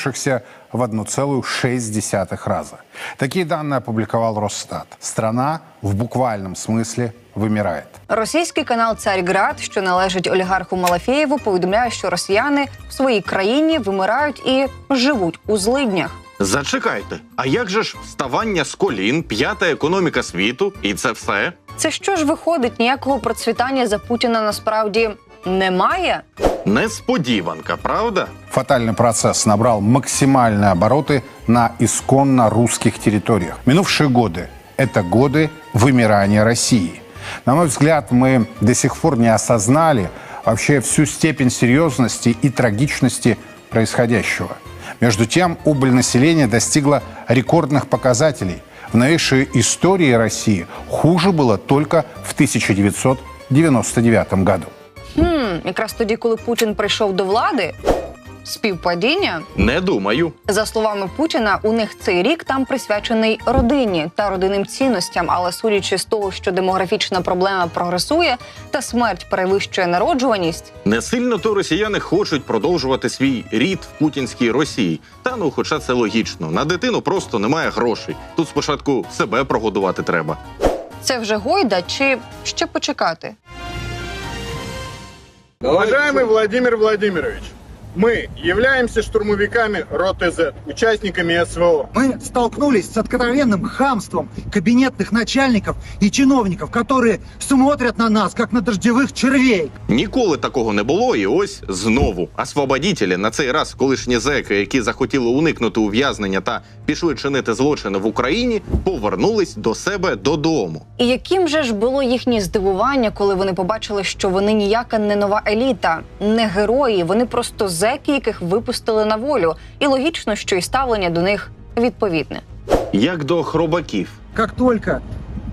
увеличившихся в 1,6 раза. Такие данные опубликовал Росстат. Страна в буквальном смысле вымирает. Російський канал Царьград, що належить олігарху Малафєєву, повідомляє, що росіяни в своїй країні вимирають і живуть у злиднях. Зачекайте, а як же ж вставання з колін, п'ята економіка світу, і це все? Це що ж виходить? Ніякого процвітання за Путіна насправді немає. Несподіванка, правда? Фатальный процесс набрал максимальные обороты на исконно русских территориях. Минувшие годы – это годы вымирания России. На мой взгляд, мы до сих пор не осознали вообще всю степень серьезности и трагичности происходящего. Между тем, убыль населения достигла рекордных показателей. В новейшей истории России хуже было только в 1999 году. Хм, якраз тоді, коли Путін прийшов до влади, співпадіння. Не думаю. За словами Путіна, у них цей рік там присвячений родині та родинним цінностям. Але судячи з того, що демографічна проблема прогресує та смерть перевищує народжуваність, Не сильно то росіяни хочуть продовжувати свій рід в путінській Росії. Та ну, хоча це логічно. На дитину просто немає грошей. Тут спочатку себе прогодувати треба. це вже гойда чи ще почекати? Уважаемый Владимир Владимирович, мы являемся штурмовиками роты Z, участниками СВО. Мы столкнулись с откровенным хамством кабинетных начальников и чиновников, которые смотрят на нас, как на дождевых червей. Ніколи такого не було, і ось знову. Освободітелі на цей раз колишні зеки, які захотіли уникнути ув'язнення та пішли чинити злочини в Україні, повернулись до себе додому. І яким же ж було їхнє здивування, коли вони побачили, що вони ніяка не нова еліта, не герої, вони просто зеки, яких випустили на волю. І логічно, що і ставлення до них відповідне. Як до хробаків. Как только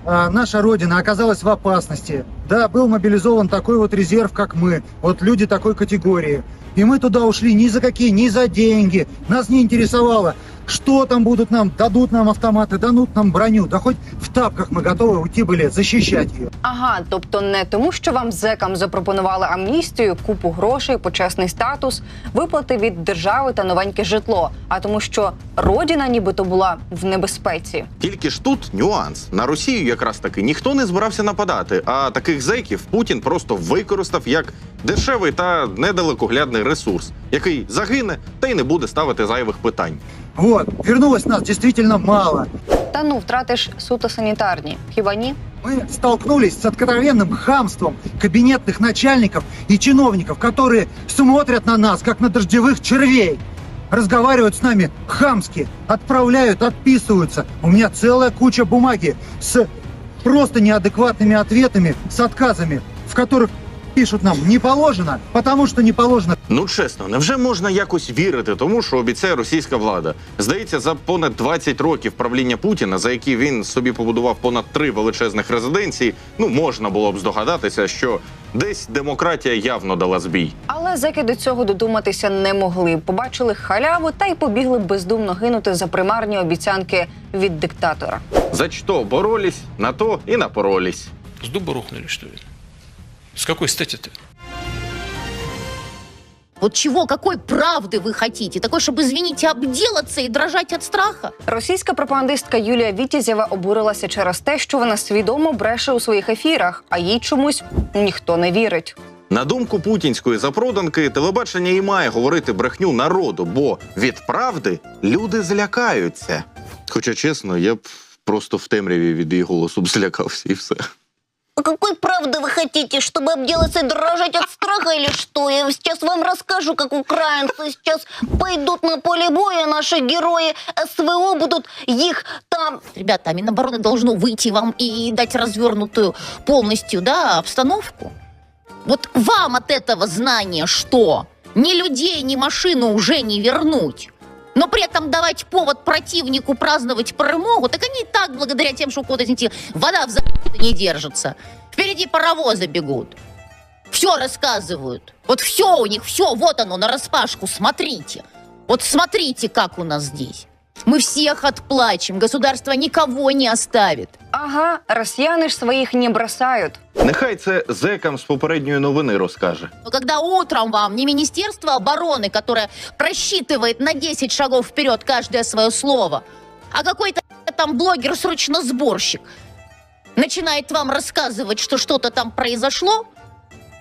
а, наша Родина оказалась в опасности, да, был мобилизован такой вот резерв, как мы, вот люди такой категории. И мы туда ушли ни за какие, ни за деньги. Нас не интересовало, что там будут нам, дадут нам автоматы, дадут нам броню. Да хоть в тапках мы готовы уйти были защищать ее. Ага, тобто не тому, що вам зекам запропонували амністію, купу грошей, почесний статус, виплати від держави та новеньке житло, а тому, що родина нібито була в небезпеці. Тільки ж тут нюанс. На Росію якраз таки ніхто не збирався нападати, а таких зеків Путін просто використав як дешевий та недалекоглядний ресурс, який загине та й не буде ставити зайвих питань. Вот, вернулось нас действительно мало. Та ну втратиш суто санітарні. Хіба ні? Мы столкнулись с откровенным хамством кабинетных начальников и чиновников, которые смотрят на нас, как на дождевых червей. Разговаривают с нами хамски, отправляют, отписываются. У меня целая куча бумаги с просто неадекватными ответами, с отказами, в которых пишут нам «не положено», потому что не положено. Ну чесно, невже можна якось вірити тому, що обіцяє російська влада? Здається, за понад 20 років правління Путіна, за які він собі побудував понад три величезних резиденції, ну можна було б здогадатися, що десь демократія явно дала збій. Але зеки до цього додуматися не могли. Побачили халяву та й побігли бездумно гинути за примарні обіцянки від диктатора. За що боролись, на то і напоролись. С дуба рухнули, что ли? С какой стати-то? Вот чего, какой правды вы хотите? Такой, чтобы, извините, обделаться и дрожать от страха? Російська пропагандистка Юлія Вітязєва обурилася через те, що вона свідомо бреше у своїх ефірах, а їй чомусь ніхто не вірить. На думку путінської запроданки, телебачення і має говорити брехню народу, бо від правди люди злякаються. Хоча, чесно, я б просто в темряві від її голосу б злякався і все. А какой правды вы хотите, чтобы обделаться и дрожать от страха или что? Я сейчас вам расскажу, как украинцы сейчас пойдут на поле боя, наши герои СВО будут их там Ребята, а Минобороны должно выйти вам и дать развернутую полностью, да, обстановку. Вот вам от этого знания что? Ни людей, ни машину уже не вернуть. Но при этом давать повод противнику праздновать перемогу, так они и так, благодаря тем, что кого-то, извините, вода в за***е не держится. Впереди паровозы бегут. Все рассказывают. Вот все у них, все, вот оно, на распашку, смотрите. Вот смотрите, как у нас здесь. Мы всех отплачем, государство никого не оставит. А Ага, росіяни ж своїх не бросають. Нехай це зекам з попередньої новини розкаже. Но когда утром вам не Министерство обороны, которое просчитывает на 10 шагов вперед каждое свое слово, а какой-то там блогер-срочно-сборщик начинает вам рассказывать, что что-то там произошло,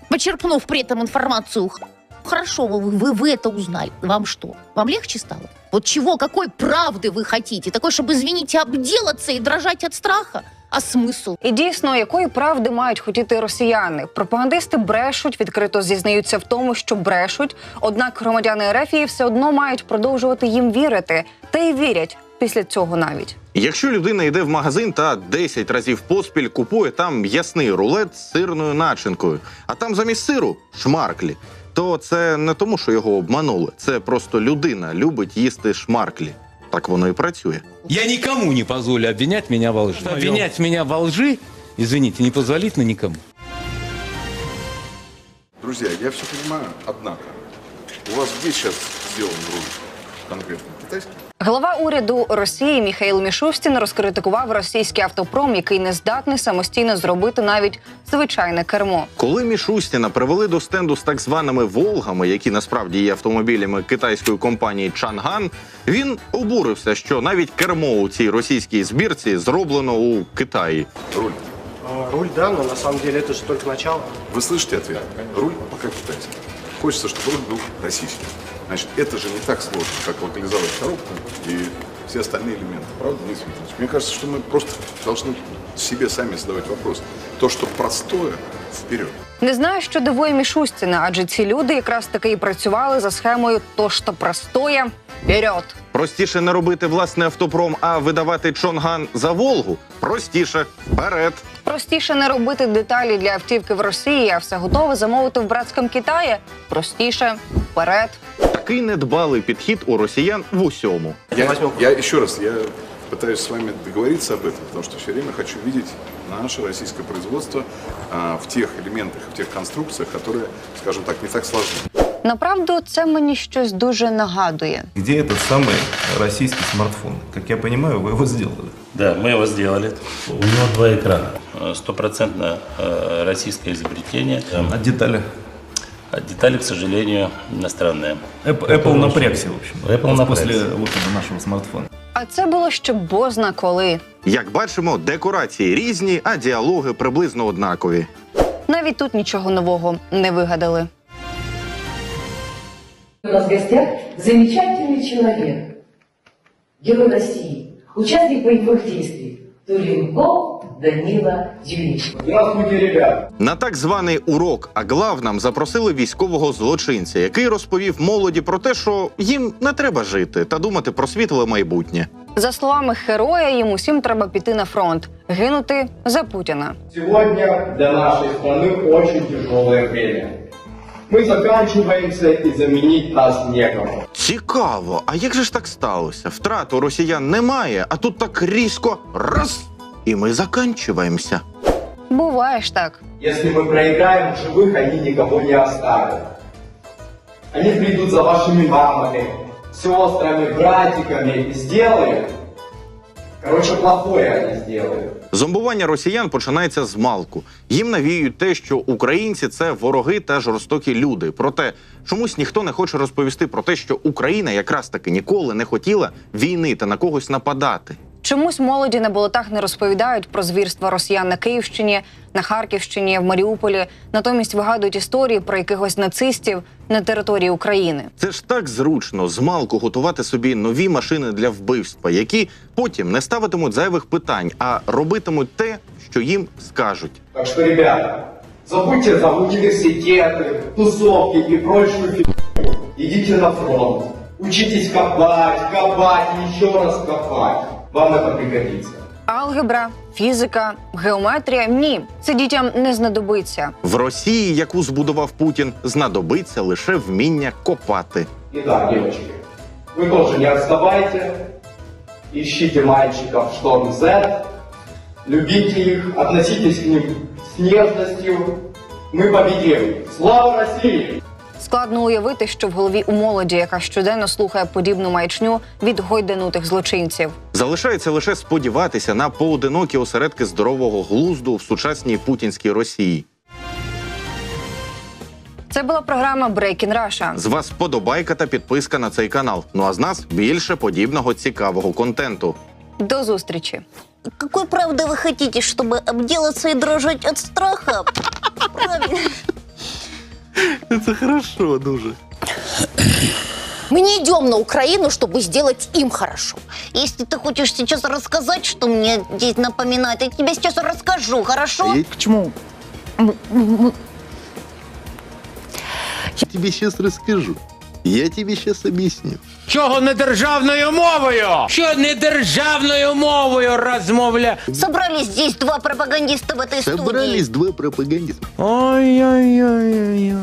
почерпнув при этом информацию, «Х- хорошо, вы, вы, вы это узнали, вам что? Вам легче стало? Вот чего, какой правды вы хотите? Такой, чтобы, извините, обделаться и дрожать от страха? А смысл? І дійсно, якої правди мають хотіти росіяни? Пропагандисти брешуть, відкрито зізнаються в тому, що брешуть. Однак громадяни Ерефії все одно мають продовжувати їм вірити, та й вірять після цього навіть. Якщо людина йде в магазин та 10 разів поспіль купує там м'ясний рулет з сирною начинкою, а там замість сиру шмарклі, то це не тому, що його обманули. Це просто людина любить їсти шмарклі. Так воно і працює. Я нікому не позволю обвинять мене во лжи. Обвинять мене во лжи, извините, не позволительно нікому. Друзья, я все понимаю, однако, у вас где сейчас сделан руль конкретно? Китайский? Глава уряду Росії Міхаїл Мішустін розкритикував російський автопром, який не здатний самостійно зробити навіть звичайне кермо. Коли Мішустіна привели до стенду з так званими Волгами, які насправді є автомобілями китайської компанії Чанган, він обурився, що навіть кермо у цій російській збірці зроблено у Китаї. Руль. А, Руль, да, но на самом деле это же только начало. Вы слышите ответ? Руль пока китайский. Хочется, чтобы руль был российский. Значит, это же не так сложно, как локализовать коробку и все остальные элементы. Правда, Денис Викторович? Мне кажется, что мы просто должны себе сами задавать вопрос. То, что простое, вперед. Не знаю, що дивує Мішустіна, адже ці люди якраз таки і працювали за схемою «то, що простоє, вперед». Простіше не робити власний автопром, а видавати Чонган за Волгу. Простіше вперед. Простіше не робити деталі для автівки в Росії, а все готове замовити в братському Китаї. Простіше вперед. Такий недбалий підхід у росіян в усьому. Я, я еще раз, я пытаюсь с вами договориться об этом, потому что все время хочу видеть наше российское производство а, в тех элементах, в тех конструкциях, которые, скажем так, не так сложны. Направду, це мені щось дуже нагадує. Где этот самый российский смартфон? Как я понимаю, вы его сделали. Да, мы его сделали. У него два экрана. Э, Стопроцентно э, российское изобретение. Эм, А детали? А детали, к сожалению, иностранные. Apple, Apple напрягся, в общем. Apple Вот напрягся. После выхода нашего смартфона. А це було ще бозна коли. Як бачимо, декорації різні, а діалоги приблизно однакові. Навіть тут нічого нового не вигадали. У нас в гостях замечательный человек, герой России, участник боевых действий Туренков Данила Юрьевич. Здравствуйте, ребят. На так званий урок а главнам запросили військового злочинця, який розповів молоді про те, що їм не треба жити та думати про світле майбутнє. За словами героя, їм усім треба піти на фронт, гинути за Путіна. Сегодня для нашей страны очень тяжелое время. Мы заканчиваемся и заменить нас некому. Цікаво, а як же ж так сталося? Втрат у росіян немає, а тут так різко раз і ми заканчиваємося. Буває ж так. Если мы проиграем в живых, они никого не оставят. Они придут за вашими мамами, сестрами, братиками и сделают. Короче, плохое они сделают. Зомбування росіян починається з малку. Їм навіюють те, що українці це вороги та жорстокі люди. Проте чомусь ніхто не хоче розповісти про те, що Україна якраз таки ніколи не хотіла війни та на когось нападати. Чомусь молоді на болотах не розповідають про звірства росіян на Київщині, на Харківщині, в Маріуполі. Натомість вигадують історії про якихось нацистів на території України. Це ж так зручно з малку готувати собі нові машини для вбивства, які потім не ставитимуть зайвих питань, а робитимуть те, що їм скажуть. Так что, ребята, забудьте за университеты, тусовки и прочую фигню. Идите на фронт. Учитесь копать, копать и еще раз копать. Вам это пригодится. Алгебра, фізика, геометрія ні, це дітям не знадобиться. В Росії, яку збудував Путін, знадобиться лише вміння копати. Итак, девочки, вы тоже не отставайте. Ищите мальчиков Шторм Z. Любите их, относитесь к ним с нежностью. Мы победим. Слава России! Складно уявити, що в голові у молоді, яка щоденно слухає подібну маячню від гойданутих злочинців. Залишається лише сподіватися на поодинокі осередки здорового глузду в сучасній путінській Росії. Це була програма Breaking Russia. З вас подобайка та підписка на цей канал. Ну а з нас більше подібного цікавого контенту. До зустрічі. Какой правды вы хотите, чтобы обделаться и дрожать от страха? Правильно. Це хорошо, дуже. Мы не идем на Украину, чтобы сделать им хорошо. Если ты хочешь сейчас рассказать, что мне здесь напоминает, я тебе сейчас расскажу, хорошо? Почему? Я тебе сейчас расскажу. Я тебе сейчас объясню. Чого не державною мовою? Що не державною мовою розмовля? Собрались здесь два пропагандиста в этой студии. два пропагандиста. Ой-ой-ой-ой-ой.